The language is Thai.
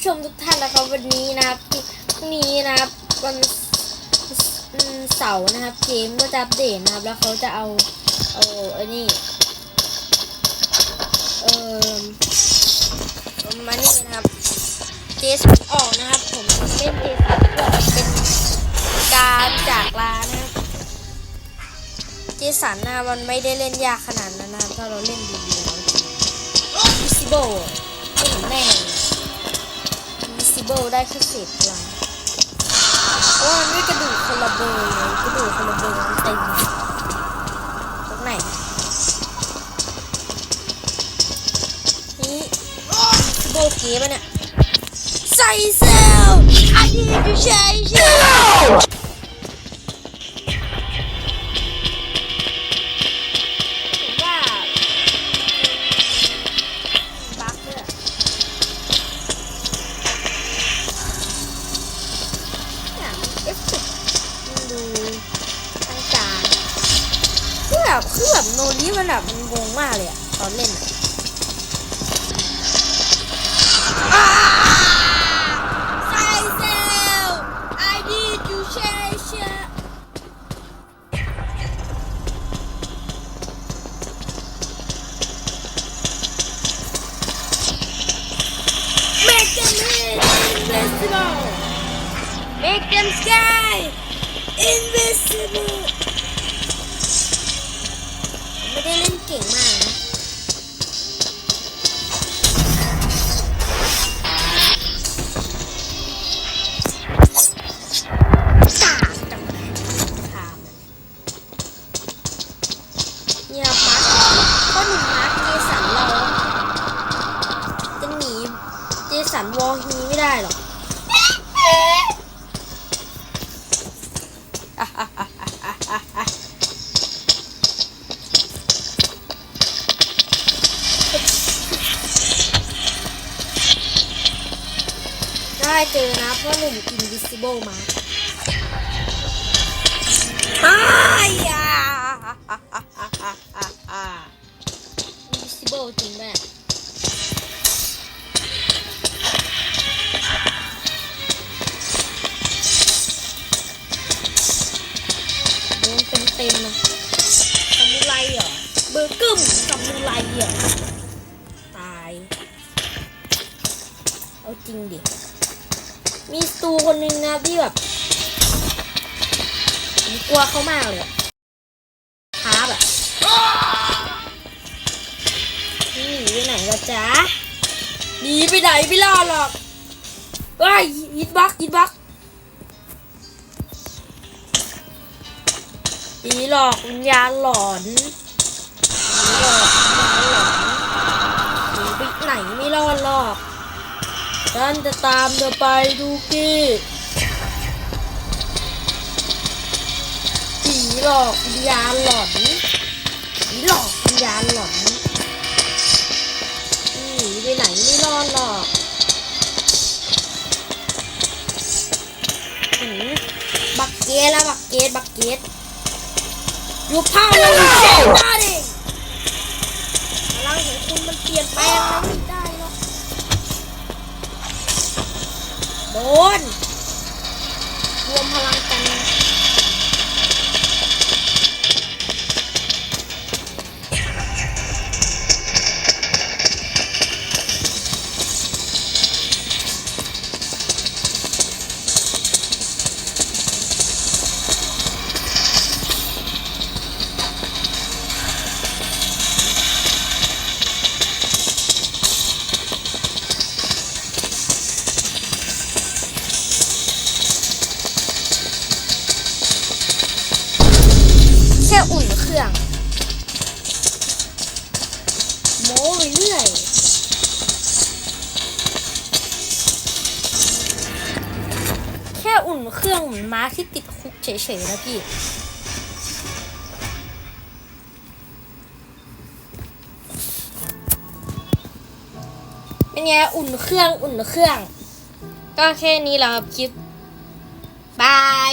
ผู้ชมทุกท่านนะครับวันนี้นะครับพรุ่งนี้นะครับวันเสาร์นะครับเกมก็จะอัปเดตนะครับ แล้วเขาจะเอาเอาไอ้นี่เออมานี่นะครับเจสออกนะครับ ผมเล่นเจสันเพื่อเป็นการจากลานะครับเจสันนะมันไม่ได้เล่นยากขนาดนั้นนะถ้าเราเล่นดีๆแล้ว Visible ไม่เห็นแน่ Visible ได้แค่เศษลังว่ามันไม่กระดูกคนละเบอร์เลยกระดูกคนละเบอร์มันเต็มตรงไหนนี่ Visible เก๋ปะเนี่ยใส่เซลล์อันนี้คือใช่ใช่ แบบคือแบบโนรีมันแบบมันงงมากเลยอะตอนเล่นอะใส่เซล I need you แช่แช่เมก them invisible make them sky invisible ไม่ได้เกมากนะสายทามเนี่ยมาร์ คก็หนึ่งมาร์คเจสันเราจะหนีเจสันวอลฮีไม่ได้หรอก ได้เจอนะเพราะหนุ่ม invisible มาอายา invisible จริงไหมโดนเต็มเต็มๆนะซามูไรเหรอเบอร์กึมซามูไรเหรอตาย เอาจริงดิ มีสตูคนหนึ่งนะที่แบบผมกลัวเขามากเลยอะฮาร์บอะนี่หนีไปไหนละจ๊ะหนีไปไหนไม่รอดหรอกเฮ้ยยิดบักยิดบักผีหลอกวิญญาณหลอนผีหลอก ฉันจะตามเธอไปดูกี้ผีหลอกวิญญาณหลอนผีหลอกวิญญาณหลอนหนีไปไหนไม่รอดหรอกหืมบักเกตแล้วบักเกตบักเกตอยู่เผาเลยเจ็บมาดิพลังของคุณมันเปลี่ยนแปลงแล้ว โดน รวมพลังกัน รื่องโม้ไปเรื่อยแค่อุ่นเครื่องเหมือนม้าที่ติดคุกเฉยๆนะพี่เป็นไงอุ่นเครื่องอุ่นเครื่อง ก็แค่นี้แหละครับคลิปบาย